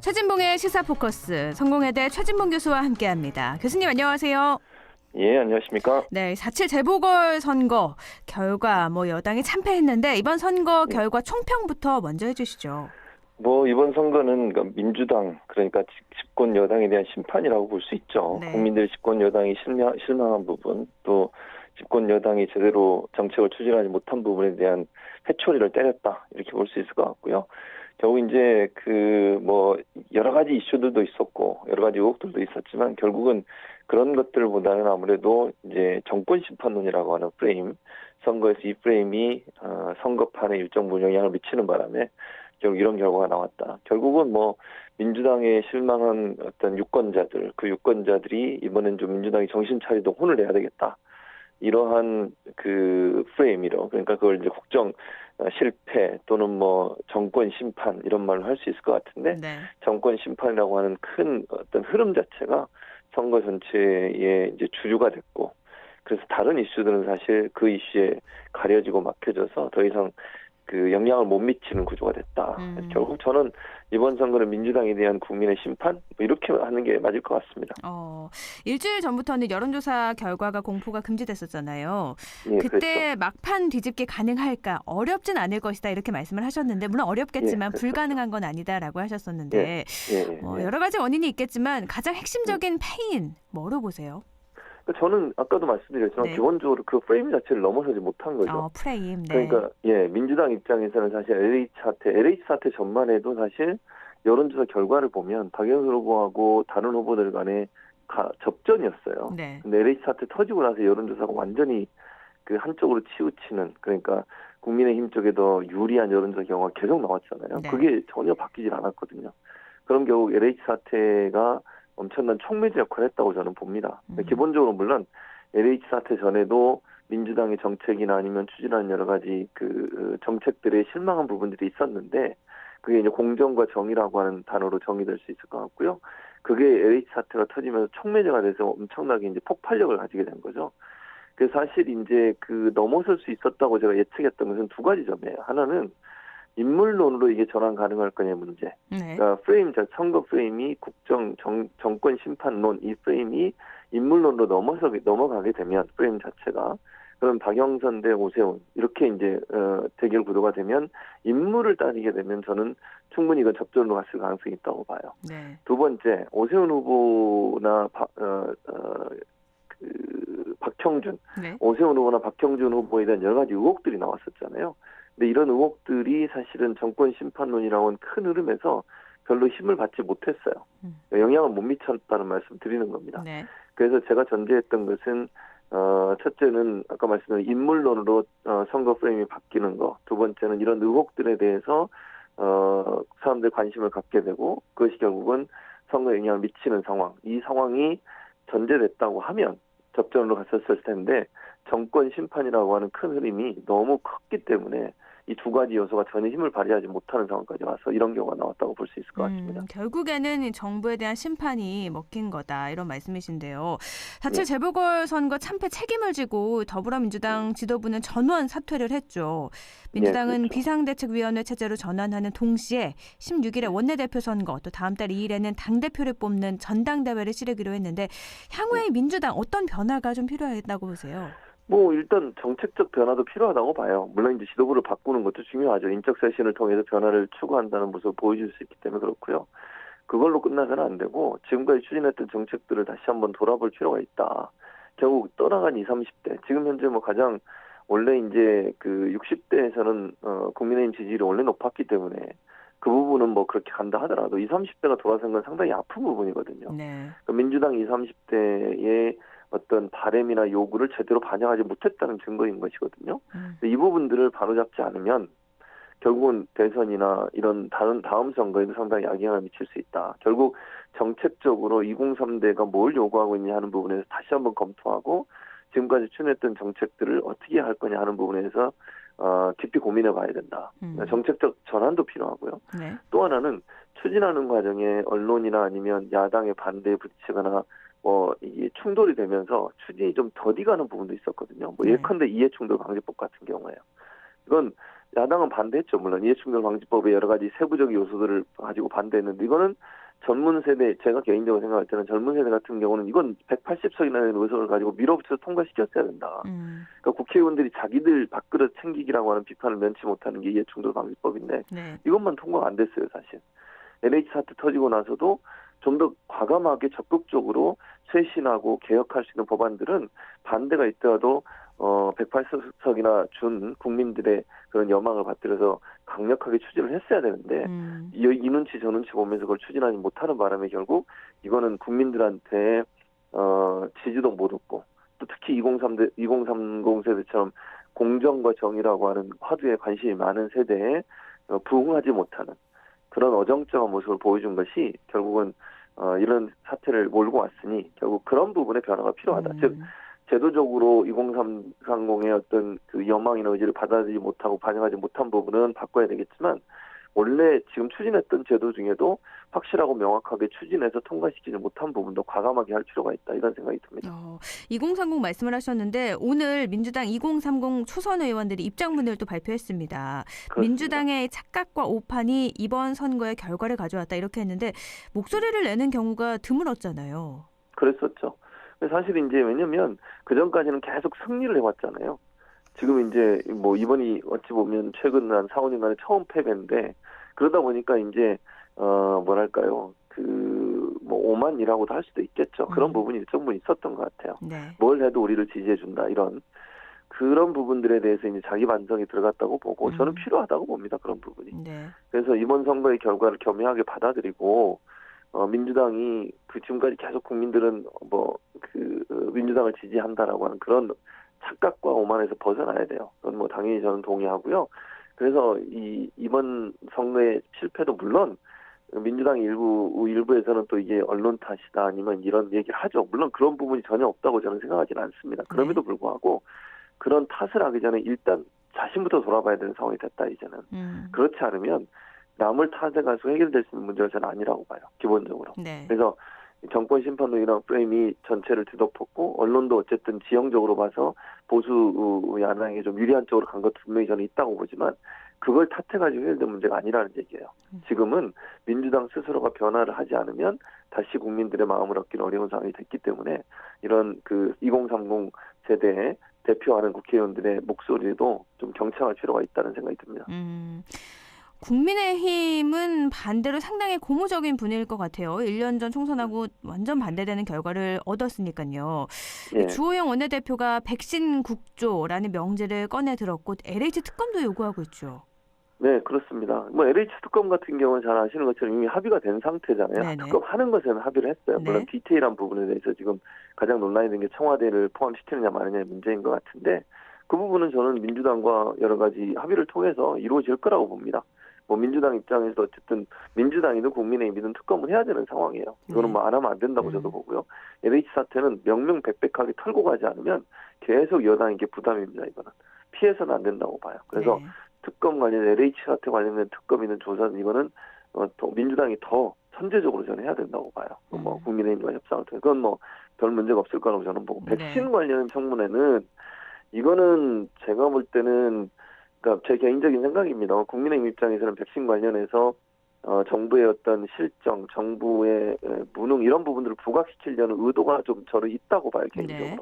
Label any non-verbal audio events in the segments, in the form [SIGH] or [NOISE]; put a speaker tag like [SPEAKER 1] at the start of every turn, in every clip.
[SPEAKER 1] 최진봉의 시사 포커스 성공회대 최진봉 교수와 함께합니다. 교수님 안녕하세요.
[SPEAKER 2] 예, 안녕하십니까?
[SPEAKER 1] 네, 4.7 재보궐 선거 결과 뭐 여당이 참패했는데 이번 선거 음. 결과 총평부터 먼저 해주시죠.
[SPEAKER 2] 뭐 이번 선거는 그러니까 민주당 그러니까 집권 여당에 대한 심판이라고 볼 수 있죠. 네. 국민들 집권 여당이 실망, 실망한 부분 또 집권 여당이 제대로 정책을 추진하지 못한 부분에 대한 해초리를 때렸다 이렇게 볼 수 있을 것 같고요. 결국 이제 그뭐 여러 가지 이슈들도 있었고 여러 가지 의혹들도 있었지만 결국은 그런 것들보다는 아무래도 이제 정권 심판론이라고 하는 프레임 선거에서 이 프레임이 어, 선거판에 일정 부분 영향을 미치는 바람에 결국 이런 결과가 나왔다. 결국은 뭐 민주당에 실망한 어떤 유권자들 그 유권자들이 이번엔 좀 민주당이 정신 차리도 혼을 내야 되겠다. 이러한 그 프레임이로 그러니까 그걸 이제 국정 어, 실패 또는 뭐 정권 심판 이런 말로 할수 있을 것 같은데 네. 정권 심판이라고 하는 큰 어떤 흐름 자체가 선거 전체의 이제 주류가 됐고 그래서 다른 이슈들은 사실 그 이슈에 가려지고 막혀져서 더 이상 그 영향을 못 미치는 구조가 됐다. 음. 결국 저는 이번 선거는 민주당에 대한 국민의 심판 뭐 이렇게 하는 게 맞을 것 같습니다.
[SPEAKER 1] 어, 일주일 전부터는 여론조사 결과가 공포가 금지됐었잖아요. 예, 그때 그랬죠. 막판 뒤집기 가능할까 어렵진 않을 것이다 이렇게 말씀을 하셨는데 물론 어렵겠지만 예, 불가능한 건 아니다라고 하셨었는데 예, 어, 여러 가지 원인이 있겠지만 가장 핵심적인 음. 패인 뭐로 보세요?
[SPEAKER 2] 그러니까 저는 아까도 말씀드렸지만 네. 기본적으로 그 프레임 자체를 넘어서지 못한 거죠. 어, 프레임. 네. 그러니까 예 민주당 입장에서는 사실 LH 사태, LH 사태 전만 해도 사실 여론조사 결과를 보면 박영수 후보하고 다른 후보들 간에 가, 접전이었어요. 네. 근데 LH 사태 터지고 나서 여론조사가 완전히 그 한쪽으로 치우치는 그러니까 국민의힘 쪽에 더 유리한 여론조사 경우가 계속 나왔잖아요. 네. 그게 전혀 바뀌질 않았거든요. 그런 경우 LH 사태가 엄청난 촉매제 역할을 했다고 저는 봅니다. 음. 기본적으로 물론 LH 사태 전에도 민주당의 정책이나 아니면 추진하는 여러 가지 그 어, 정책들의 실망한 부분들이 있었는데 그게 이제 공정과 정의라고 하는 단어로 정의될 수 있을 것 같고요. 그게 LH 사태가 터지면서 촉매제가 돼서 엄청나게 이제 폭발력을 가지게 된 거죠. 그래서 사실 이제 그 넘어설 수 있었다고 제가 예측했던 것은 두 가지 점이에요. 하나는 인물론으로 이게 전환 가능할 거냐 문제. 네. 그러니까 프레임 자 선거 프레임이 국정 정, 정권 심판론 이 프레임이 인물론으로 넘어서 넘어가게 되면 프레임 자체가 그럼 박영선 대 오세훈 이렇게 이제 어, 대결 구도가 되면 인물을 따지게 되면 저는 충분히 이건 접전으로 갔을 가능성이 있다고 봐요. 네. 두 번째 오세훈 후보나 바, 어, 어, 그 박형준 네. 오세훈 후보나 박형준 후보에 대한 여러 가지 의혹들이 나왔었잖아요. 근데 이런 의혹들이 사실은 정권 심판론이라는 큰 흐름에서 별로 힘을 받지 못했어요. 음. 영향을 못 미쳤다는 말씀 드리는 겁니다. 네. 그래서 제가 전제했던 것은 어, 첫째는 아까 말씀드린 인물론으로 어, 선거 프레임이 바뀌는 거. 두 번째는 이런 의혹들에 대해서 어, 사람들 관심을 갖게 되고 그것이 결국은 선거에 영향을 미치는 상황. 이 상황이 전제됐다고 하면 접전으로 갔었을 텐데 정권 심판이라고 하는 큰 흐름이 너무 컸기 때문에 이두 가지 요소가 전혀 힘을 발휘하지 못하는 상황까지 와서 이런 경우가 나왔다고 볼 수 있을 것 음, 같습니다. 음,
[SPEAKER 1] 결국에는 정부에 대한 심판이 먹힌 거다 이런 말씀이신데요. 사실 네. 재보궐선거 참패 책임을 지고 더불어민주당 음. 지도부는 전원 사퇴를 했죠. 네, 민주당은 네, 그렇죠. 비상대책위원회 체제로 전환하는 동시에 16일에 원내대표 선거 또 다음 달 2일에는 당대표를 뽑는 전당대회를 치르기로 했는데 향후에 네. 민주당 어떤 변화가 좀 필요하다고 겠 보세요?
[SPEAKER 2] 뭐 일단 정책적 변화도 필요하다고 봐요. 물론 이제 지도부를 바꾸는 것도 중요하죠. 인적 쇄신을 통해서 변화를 추구한다는 모습을 보여줄 수 있기 때문에 그렇고요. 그걸로 끝나서는 안 되고 지금까지 추진했던 정책들을 다시 한번 돌아볼 필요가 있다. 결국 떠나간 20, 30대 지금 현재 뭐 가장 원래 이제 그 60대에서는 어 국민의힘 지지율이 원래 높았기 때문에 그 부분은 뭐 그렇게 간다 하더라도 20, 30대가 돌아선 건 상당히 아픈 부분이거든요. 네. 그러니까 민주당 20, 30대의 어떤 바램이나 요구를 제대로 반영하지 못했다는 증거인 것이거든요. 음. 이 부분들을 바로잡지 않으면 결국은 대선이나 이런 다른 다음 선거에도 상당히 악영향을 미칠 수 있다. 결국 정책적으로 2 0 3대가뭘 요구하고 있냐 하는 부분에서 다시 한번 검토하고 지금까지 추진했던 정책들을 어떻게 할 거냐 하는 부분에서 어, 깊이 고민해 봐야 된다. 음. 그러니까 정책적 전환도 필요하고요. 네. 또 하나는 추진하는 과정에 언론이나 아니면 야당의 반대에 부딪히거나 뭐 이게 충돌이 되면서 추진이 좀 더디가는 부분도 있었거든요. 뭐 네. 예컨대 네. 이해충돌 방지법 같은 경우에요. 이건 야당은 반대했죠. 물론 이해충돌 방지법의 여러 가지 세부적 요소들을 가지고 반대했는데 이거는 젊은 세대 제가 개인적으로 생각할 때는 젊은 세대 같은 경우는 이건 180석이라는 의석을 가지고 밀어붙여서 통과시켰어야 된다. 음. 그러니까 국회의원들이 자기들 밥그릇 챙기기라고 하는 비판을 면치 못하는 게 이해충돌 방지법인데 네. 이것만 통과가 안 됐어요 사실. n h 사태 터지고 나서도 좀더 과감하게 적극적으로 쇄신하고 개혁할 수 있는 법안들은 반대가 있더라도 어 180석이나 준 국민들의 그런 여망을 받들어서 강력하게 추진을 했어야 되는데 음. 이, 이 눈치 저 눈치 보면서 그걸 추진하지 못하는 바람에 결국 이거는 국민들한테 어 지지도 못 얻고 또 특히 2030, 2030 세대처럼 공정과 정의라고 하는 화두에 관심이 많은 세대에 어, 부응하지 못하는 그런 어정쩡한 모습을 보여준 것이 결국은 어, 이런 사태를 몰고 왔으니 결국 그런 부분에 변화가 필요하다. 음. 즉 제도적으로 2030의 어떤 그 연망이나 의지를 받아들이지 못하고 반영하지 못한 부분은 바꿔야 되겠지만 원래 지금 추진했던 제도 중에도 확실하고 명확하게 추진해서 통과시키지 못한 부분도 과감하게 할 필요가 있다 이런 생각이 듭니다.
[SPEAKER 1] 어, 2030 말씀을 하셨는데 오늘 민주당 2030 초선 의원들이 입장문을 또 발표했습니다. 그렇습니다. 민주당의 착각과 오판이 이번 선거의 결과를 가져왔다 이렇게 했는데 목소리를 내는 경우가 드물었잖아요.
[SPEAKER 2] 그랬었죠. 사실 이제 왜냐면 그 전까지는 계속 승리를 해왔잖아요. 지금 이제 뭐 이번이 어찌 보면 최근 한 4, 5년간에 처음 패배인데 그러다 보니까 이제 어 뭐랄까요 그 뭐 오만이라고도 할 수도 있겠죠 그런 음. 부분이 일정분 있었던 것 같아요. 네. 뭘 해도 우리를 지지해 준다 이런 그런 부분들에 대해서 이제 자기 반성이 들어갔다고 보고 음. 저는 필요하다고 봅니다 그런 부분이. 네. 그래서 이번 선거의 결과를 겸허하게 받아들이고 어, 민주당이 그 지금까지 계속 국민들은 뭐그 어, 민주당을 지지한다라고 하는 그런 착각과 오만에서 벗어나야 돼요. 그건 뭐 당연히 저는 동의하고요. 그래서 이 이번 선거의 실패도 물론 민주당 일부 일부에서는 또 이게 언론 탓이다 아니면 이런 얘기를 하죠. 물론 그런 부분이 전혀 없다고 저는 생각하지는 않습니다. 그럼에도 네. 불구하고 그런 탓을 하기 전에 일단 자신부터 돌아봐야 되는 상황이 됐다 이제는. 음. 그렇지 않으면 남을 탓해가지고 해결될 수 있는 문제가 저는 아니라고 봐요. 기본적으로. 네. 그래서 정권 심판론이라 프레임이 전체를 뒤덮었고 언론도 어쨌든 지형적으로 봐서 보수 어, 야당에 좀 유리한 쪽으로 간 것도 분명히 저는 있다고 보지만 그걸 탓해가지고 해결될 문제가 아니라는 얘기예요. 음. 지금은 민주당 스스로가 변화를 하지 않으면 다시 국민들의 마음을 얻기는 어려운 상황이 됐기 때문에 이런 그 2030세대에 대표하는 국회의원들의 목소리도 좀 경청할 필요가 있다는 생각이 듭니다.
[SPEAKER 1] 음. 국민의힘은 반대로 상당히 고무적인 분일 위것 같아요. 1년 전 총선하고 완전 반대되는 결과를 얻었으니까요. 네. 주호영 원내대표가 백신 국조라는 명제를 꺼내 들었고 LH 특검도 요구하고 있죠.
[SPEAKER 2] 네, 그렇습니다. 뭐 LH 특검 같은 경우는 잘 아시는 것처럼 이미 합의가 된 상태잖아요. 네네. 특검 하는 것에는 합의를 했어요. 네. 물론 디테일한 부분에 대해서 지금 가장 논란이 된 게 청와대를 포함시키느냐 마느냐의 문제인 것 같은데 그 부분은 저는 민주당과 여러 가지 합의를 통해서 이루어질 거라고 봅니다. 뭐 민주당 입장에서 어쨌든 민주당이든 국민의힘이든 특검을 해야 되는 상황이에요. 이거는 네. 뭐안 하면 안 된다고 네. 저도 보고요. LH 사태는 명명백백하게 털고 가지 않으면 계속 여당에게 부담입니다. 이거는 피해서는 안 된다고 봐요. 그래서 네. 특검 관련 LH 사태 관련된 특검 있는 조사는 이거는 어, 더 민주당이 더 선제적으로 저는 해야 된다고 봐요. 그 뭐 음. 국민의힘과 협상을 통해 그건 뭐 별 문제가 없을 거라고 저는 보고 네. 백신 관련 청문회는 이거는 제가 볼 때는 그러니까 제 개인적인 생각입니다. 국민의힘 입장에서는 백신 관련해서 어, 정부의 어떤 실정, 정부의 무능 이런 부분들을 부각시키려는 의도가 좀저를 있다고 봐요 개인적으로. 네.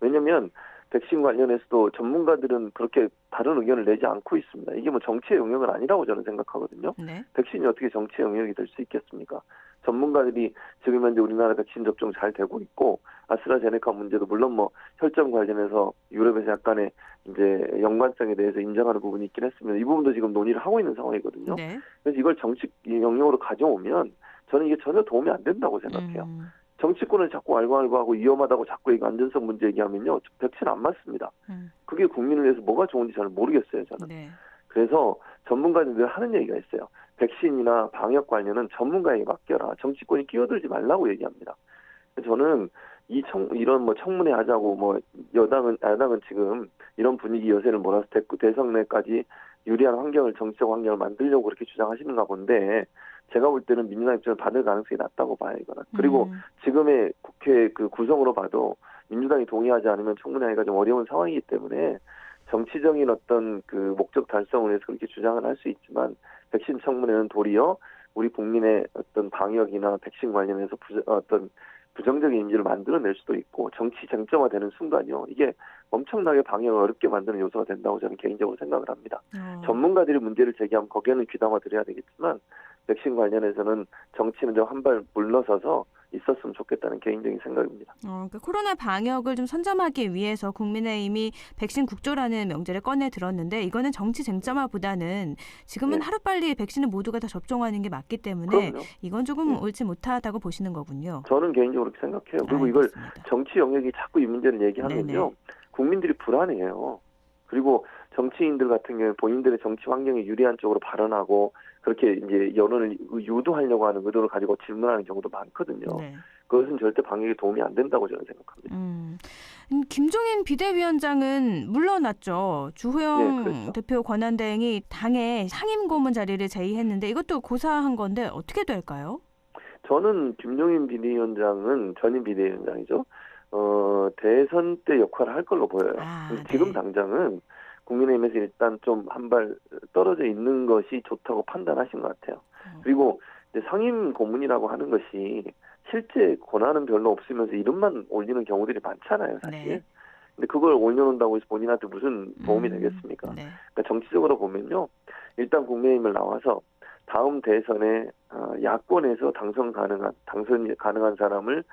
[SPEAKER 2] 왜냐하면 백신 관련해서도 전문가들은 그렇게 다른 의견을 내지 않고 있습니다. 이게 뭐 정치의 영역은 아니라고 저는 생각하거든요. 네. 백신이 어떻게 정치의 영역이 될 수 있겠습니까? 전문가들이 지금 현재 우리나라 백신 접종 잘 되고 있고 아스트라제네카 문제도 물론 뭐 혈전 관련해서 유럽에서 약간의 이제 연관성에 대해서 인정하는 부분이 있긴 했습니다이 부분도 지금 논의를 하고 있는 상황이거든요. 네. 그래서 이걸 정치 영역으로 가져오면 저는 이게 전혀 도움이 안 된다고 생각해요. 음. 정치권을 자꾸 알고 알고 하고 위험하다고 자꾸 이거 안전성 문제 얘기하면요. 백신 안 맞습니다. 음. 그게 국민을 위해서 뭐가 좋은지 잘 모르겠어요, 저는. 네. 그래서 전문가들 하는 얘기가 있어요. 백신이나 방역 관련은 전문가에게 맡겨라. 정치권이 끼어들지 말라고 얘기합니다. 저는 이 청, 이런 뭐 청문회 하자고 뭐 여당은, 야당은 지금 이런 분위기 여세를 몰아서 대구 대선내까지 유리한 환경을, 정치적 환경을 만들려고 그렇게 주장하시는가 본데 제가 볼 때는 민주당 입장을 받을 가능성이 낮다고 봐요 이거는. 음. 그리고 음. 지금의 국회 그 구성으로 봐도 민주당이 동의하지 않으면 청문회가 좀 어려운 상황이기 때문에 정치적인 어떤 그 목적 달성을 위해서 그렇게 주장을 할 수 있지만 백신 청문회는 도리어 우리 국민의 어떤 방역이나 백신 관련해서 부정, 어떤 부정적인 인지를 만들어낼 수도 있고 정치 쟁점화되는 순간이요. 이게 엄청나게 방역을 어렵게 만드는 요소가 된다고 저는 개인적으로 생각을 합니다. 어. 전문가들이 문제를 제기하면 거기에는 귀담아 드려야 되겠지만 백신 관련해서는 정치는 좀한발 물러서서 있었으면 좋겠다는 개인적인 생각입니다.
[SPEAKER 1] 어, 그러니까 코로나 방역을 좀 선점하기 위해서 국민의힘이 백신 국조라는 명제를 꺼내 들었는데 이거는 정치 쟁점화보다는 지금은 네. 하루빨리 백신을 모두가 다 접종하는 게 맞기 때문에 그럼요. 이건 조금 네. 옳지 못하다고 보시는 거군요.
[SPEAKER 2] 저는 개인적으로 그렇게 생각해요. 그리고 아, 이걸 정치 영역이 자꾸 이 문제를 얘기하면요. 네네. 국민들이 불안해요. 그리고 정치인들 같은 경우에 본인들의 정치 환경에 유리한 쪽으로 발언하고 그렇게 이제 여론을 유도하려고 하는 의도를 가지고 질문하는 경우도 많거든요. 네. 그것은 절대 방역에 도움이 안 된다고 저는 생각합니다.
[SPEAKER 1] 음. 음 김종인 비대위원장은 물러났죠. 주호영 네, 그렇죠. 대표 권한대행이 당의 상임고문 자리를 제의했는데 이것도 고사한 건데 어떻게 될까요?
[SPEAKER 2] 저는 김종인 비대위원장은 전임 비대위원장이죠. 어, 대선 때 역할을 할 걸로 보여요. 아, 지금 네. 당장은 국민의힘에서 일단 좀 한 발 떨어져 있는 것이 좋다고 판단하신 것 같아요. 음. 그리고 상임 고문이라고 하는 것이 실제 권한은 별로 없으면서 이름만 올리는 경우들이 많잖아요, 사실. 네. 근데 그걸 올려놓는다고 해서 본인한테 무슨 도움이 음, 되겠습니까? 네. 그러니까 정치적으로 보면요. 일단 국민의힘을 나와서 다음 대선에 어, 야권에서 당선 가능한, 당선 가능한 사람을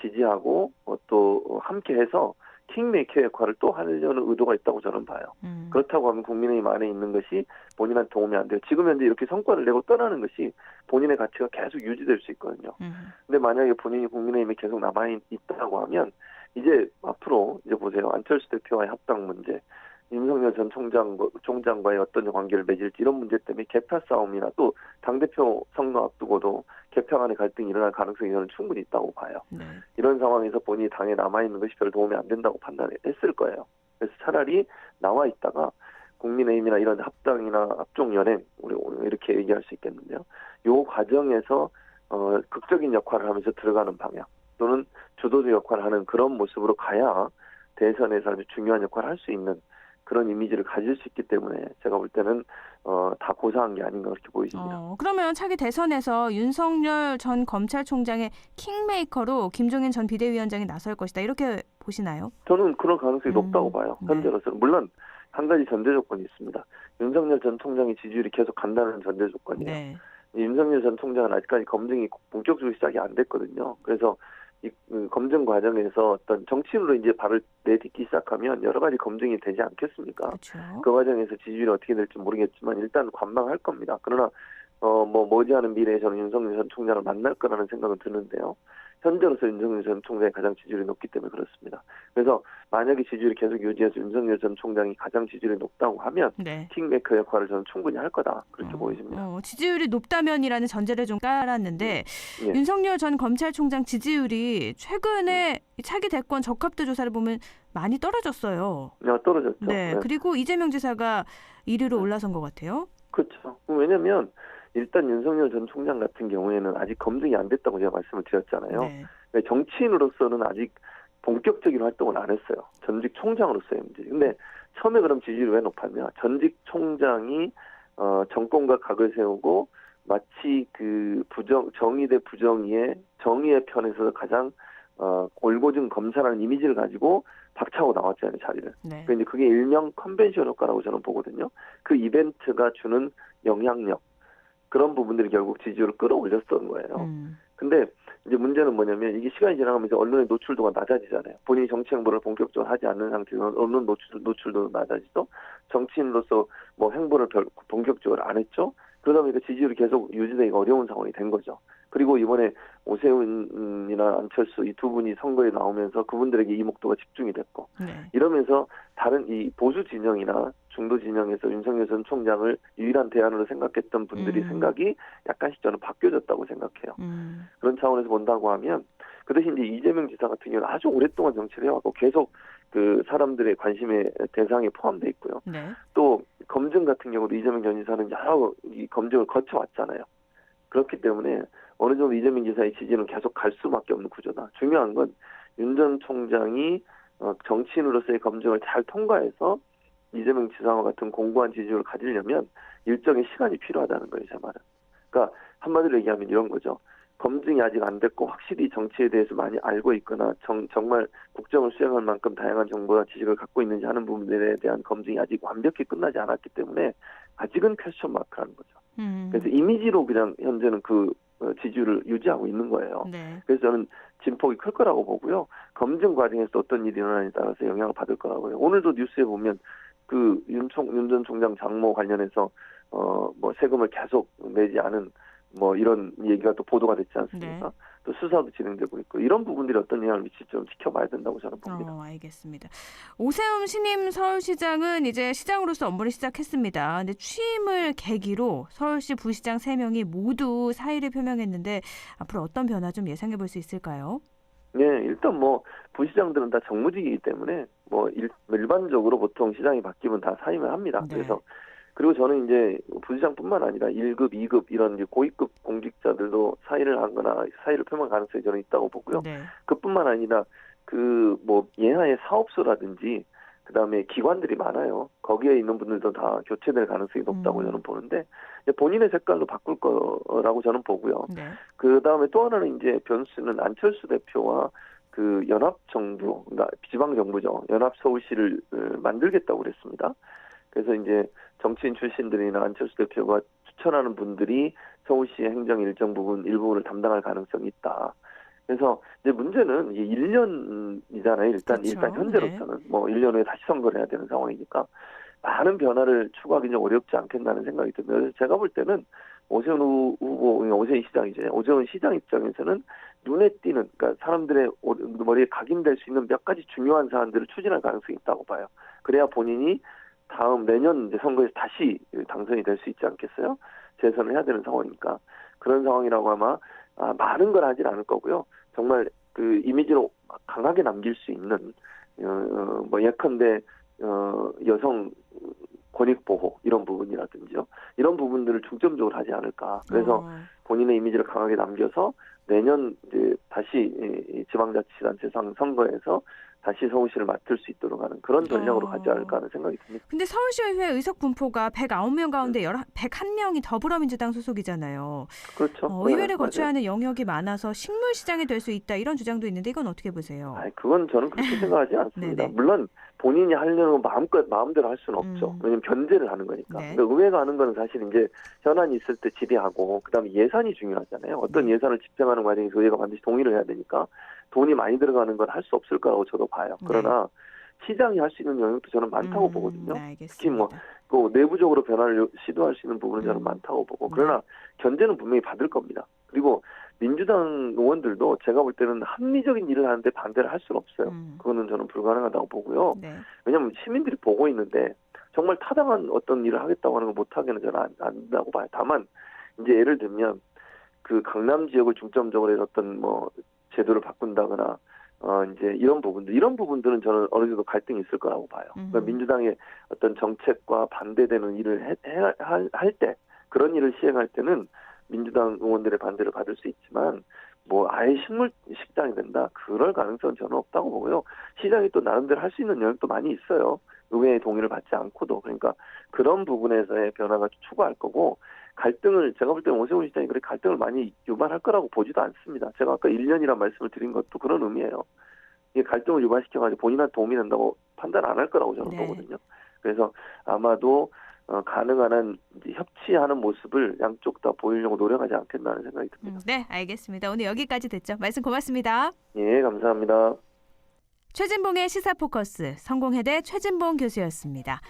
[SPEAKER 2] 지지하고 어, 또 함께 해서 킹메이커 역할을 또 하려는 의도가 있다고 저는 봐요. 음. 그렇다고 하면 국민의힘 안에 있는 것이 본인한테 도움이 안 돼요. 지금 현재 이렇게 성과를 내고 떠나는 것이 본인의 가치가 계속 유지될 수 있거든요. 음. 근데 만약에 본인이 국민의힘에 계속 남아 있다고 하면 이제 앞으로 이제 보세요 안철수 대표와의 합당 문제 윤석열 전 총장, 총장과의 어떤 관계를 맺을지 이런 문제 때문에 개파 싸움이나 또 당대표 선거 앞두고도 개파 간의 갈등이 일어날 가능성이 저는 충분히 있다고 봐요. 네. 이런 상황에서 본인이 당에 남아있는 것이 별 도움이 안 된다고 판단했을 거예요. 그래서 차라리 나와 있다가 국민의힘이나 이런 합당이나 합종연행, 우리 오늘 이렇게 얘기할 수 있겠는데요. 요 과정에서 어, 극적인 역할을 하면서 들어가는 방향 또는 주도적 역할을 하는 그런 모습으로 가야 대선에서 아주 중요한 역할을 할 수 있는 그런 이미지를 가질 수 있기 때문에 제가 볼 때는 어, 다 고사한 게 아닌가 그렇게 보입니다. 어,
[SPEAKER 1] 그러면 차기 대선에서 윤석열 전 검찰총장의 킹메이커로 김종인 전 비대위원장이 나설 것이다 이렇게 보시나요?
[SPEAKER 2] 저는 그런 가능성이 음, 높다고 봐요. 네. 현재로서는 네. 물론 한 가지 전제 조건이 있습니다. 윤석열 전 총장의 지지율이 계속 간다는 전제 조건이에요. 네. 윤석열 전 총장은 아직까지 검증이 본격적으로 시작이 안 됐거든요. 그래서 이, 그 검증 과정에서 어떤 정치로 인으 이제 발을 내딛기 시작하면 여러 가지 검증이 되지 않겠습니까? 그렇그 과정에서 지지율이 어떻게 될지 모르겠지만 일단 관망할 겁니다. 그러나 어뭐 머지않은 미래에 저는 윤석열 전 총장을 만날 거라는 생각은 드는데요. 현재로서 윤석열 전 총장이 가장 지지율이 높기 때문에 그렇습니다. 그래서 만약에 지지율이 계속 유지해서 윤석열 전 총장이 가장 지지율이 높다고 하면 네. 킹메이커 역할을 저는 충분히 할 거다 그렇게 어, 보이십니다
[SPEAKER 1] 어, 지지율이 높다면이라는 전제를 좀 깔았는데 네. 예. 윤석열 전 검찰총장 지지율이 최근에 네. 차기 대권 적합도 조사를 보면 많이 떨어졌어요.
[SPEAKER 2] 네, 떨어졌죠. 네,
[SPEAKER 1] 네. 그리고 이재명 지사가 1위로 올라선 것 같아요.
[SPEAKER 2] 그렇죠. 왜냐하면 일단 윤석열 전 총장 같은 경우에는 아직 검증이 안 됐다고 제가 말씀을 드렸잖아요. 네. 그러니까 정치인으로서는 아직 본격적인 활동을안 했어요. 전직 총장으로서의 문제. 근데 처음에 그럼 지지율이 왜 높았냐? 전직 총장이 어, 정권과 각을 세우고 마치 그 부정 정의 대 부정의의 정의의 편에서 가장 어, 올곧증 검사라는 이미지를 가지고 박차고 나왔잖아요 자리를. 네. 그러니까 그게 일명 컨벤션 효과라고 저는 보거든요. 그 이벤트가 주는 영향력 그런 부분들이 결국 지지율을 끌어올렸던 거예요. 음. 근데 이제 문제는 뭐냐면 이게 시간이 지나가면서 언론의 노출도가 낮아지잖아요. 본인이 정치 행보를 본격적으로 하지 않는 상태에서 언론 노출, 노출도 낮아지죠. 정치인으로서 뭐 행보를 별, 본격적으로 안 했죠. 그러다 보니까 지지율이 계속 유지되기가 어려운 상황이 된 거죠. 그리고 이번에 오세훈이나 안철수 이 두 분이 선거에 나오면서 그분들에게 이목도가 집중이 됐고 네. 이러면서 다른 이 보수 진영이나 중도 진영에서 윤석열 전 총장을 유일한 대안으로 생각했던 분들이 음. 생각이 약간씩 저는 바뀌어졌다고 생각해요. 음. 그런 차원에서 본다고 하면 그 대신 이제 이재명 지사 같은 경우는 아주 오랫동안 정치를 해왔고 계속 그 사람들의 관심의 대상에 포함돼 있고요. 네. 또 검증 같은 경우도 이재명 전 지사는 여러 이 검증을 거쳐왔잖아요. 그렇기 때문에 어느 정도 이재명 지사의 지지는 계속 갈 수밖에 없는 구조다. 중요한 건 윤 전 총장이 어, 정치인으로서의 검증을 잘 통과해서 이재명 지사와 같은 공고한 지지율을 가지려면 일정의 시간이 필요하다는 거예요, 제 말은. 그러니까 한마디로 얘기하면 이런 거죠. 검증이 아직 안 됐고 확실히 정치에 대해서 많이 알고 있거나 정, 정말 국정을 수행할 만큼 다양한 정보나 지식을 갖고 있는지 하는 부분들에 대한 검증이 아직 완벽히 끝나지 않았기 때문에 아직은 퀘스천 마크라는 거죠. 음. 그래서 이미지로 그냥 현재는 그 어, 지지율을 유지하고 있는 거예요. 네. 그래서 저는 진폭이 클 거라고 보고요. 검증 과정에서 어떤 일이 일어나는지 따라서 영향을 받을 거라고요. 오늘도 뉴스에 보면 그 윤전 총윤 총장 장모 관련해서 어 뭐 세금을 계속 내지 않은 뭐 이런 얘기가 또 보도가 됐지 않습니까? 네. 또 수사도 진행되고 있고 이런 부분들이 어떤 영향을 미칠지 좀 지켜봐야 된다고 저는 봅니다.
[SPEAKER 1] 어, 알겠습니다. 오세훈 신임 서울시장은 이제 시장으로서 업무를 시작했습니다. 근데 취임을 계기로 서울시 부시장 3명이 모두 사의를 표명했는데 앞으로 어떤 변화 좀 예상해 볼 수 있을까요?
[SPEAKER 2] 네, 일단 뭐 부시장들은 다 정무직이기 때문에 뭐 일, 반적으로 보통 시장이 바뀌면 다 사임을 합니다. 네. 그래서 그리고 저는 이제 부시장뿐만 아니라 1급, 2급 이런 고위급 공직자들도 사의를 하거나 사의를 표명 가능성이 저는 있다고 보고요. 네. 그뿐만 아니라 그 뭐 예하의 사업소라든지 그다음에 기관들이 많아요. 거기에 있는 분들도 다 교체될 가능성이 높다고 음. 저는 보는데 본인의 색깔로 바꿀 거라고 저는 보고요. 네. 그다음에 또 하나는 이제 변수는 안철수 대표와 그 연합 정부, 그러니까 지방 정부죠. 연합 서울시를 어, 만들겠다고 그랬습니다. 그래서 이제 정치인 출신들이나 안철수 대표가 추천하는 분들이 서울시의 행정 일정 부분 일부를 담당할 가능성이 있다. 그래서 이제 문제는 이게 1년이잖아요. 일단 그렇죠. 일단 현재로서는 네. 뭐 1년 후에 다시 선거를 해야 되는 상황이니까 많은 변화를 추구하기는 어렵지 않겠다는 생각이 들면서 제가 볼 때는 오세훈 후보, 오세훈 시장 이제 오세훈 시장 입장에서는 눈에 띄는, 그러니까 사람들의 머리에 각인될 수 있는 몇 가지 중요한 사안들을 추진할 가능성이 있다고 봐요. 그래야 본인이 다음 내년 이제 선거에서 다시 당선이 될 수 있지 않겠어요? 재선을 해야 되는 상황이니까 그런 상황이라고 아마 아, 많은 걸 하진 않을 거고요. 정말 그 이미지로 강하게 남길 수 있는 어, 어 뭐 예컨대 어, 여성 권익 보호 이런 부분이라든지요. 이런 부분들을 중점적으로 하지 않을까. 그래서 어. 본인의 이미지를 강하게 남겨서 내년 이제 다시 지방자치단체장 선거에서 다시 서울시를 맡을 수 있도록 하는 그런 전략으로 어. 가지 아. 않을까 하는 생각이 듭니다.
[SPEAKER 1] 근데 서울시의회 의석 분포가 109명 가운데 101명이 더불어민주당 소속이잖아요. 그렇죠. 어, 의회를 네, 거쳐야 하는 영역이 많아서 식물 시장이 될 수 있다 이런 주장도 있는데 이건 어떻게 보세요?
[SPEAKER 2] 아니, 그건 저는 그렇게 생각하지 [LAUGHS] 않습니다. 물론 본인이 하려는 마음껏 마음대로 할 수는 없죠. 음. 왜냐면 견제를 하는 거니까. 네. 근데 의회가 하는 거는 사실 이제 현안이 있을 때 지배하고 그다음에 예산이 중요하잖아요. 어떤 네. 예산을 집행하는 과정에서 의회가 반드시 동의를 해야 되니까 돈이 많이 들어가는 걸할수 없을 까라고 저도 봐요. 네. 그러나 시장이 할 수 있는 영역도 저는 많다고 음, 보거든요. 알 네, 특히 뭐 그 내부적으로 변화를 시도할 수 있는 부분은 저는 음. 많다고 보고 네. 그러나 견제는 분명히 받을 겁니다. 그리고 민주당 의원들도 제가 볼 때는 합리적인 일을 하는데 반대를 할 수는 없어요. 음. 그거는 저는 불가능하다고 보고요. 네. 왜냐하면 시민들이 보고 있는데 정말 타당한 어떤 일을 하겠다고 하는 걸 못하기는 저는 안, 안다고 봐요. 다만 이제 예를 들면 그 강남 지역을 중점적으로 해서 어떤 뭐 제도를 바꾼다거나 어 이제 이런 부분들 이런 부분들은 저는 어느 정도 갈등이 있을 거라고 봐요. 그러니까 음. 민주당의 어떤 정책과 반대되는 일을 할때 그런 일을 시행할 때는 민주당 의원들의 반대를 받을 수 있지만 뭐 아예 식물 식당이 된다 그럴 가능성은 저는 없다고 보고요. 시장이 또 나름대로 할 수 있는 영역도 많이 있어요. 의회의 동의를 받지 않고도 그러니까 그런 부분에서의 변화가 추가할 거고 갈등을 제가 볼 때는 오세훈 시장이 그렇게 갈등을 많이 유발할 거라고 보지도 않습니다. 제가 아까 1년이란 말씀을 드린 것도 그런 의미예요. 이게 갈등을 유발시켜가지고 본인한테 도움이 된다고 판단 안 할 거라고 저는 네. 보거든요. 그래서 아마도 어, 가능한 한 협치하는 모습을 양쪽 다 보이려고 노력하지 않겠나는 하 생각이 듭니다. 음,
[SPEAKER 1] 네, 알겠습니다. 오늘 여기까지 됐죠. 말씀 고맙습니다.
[SPEAKER 2] 예, 감사합니다. 최진봉의 시사 포커스 성공회대 최진봉 교수였습니다.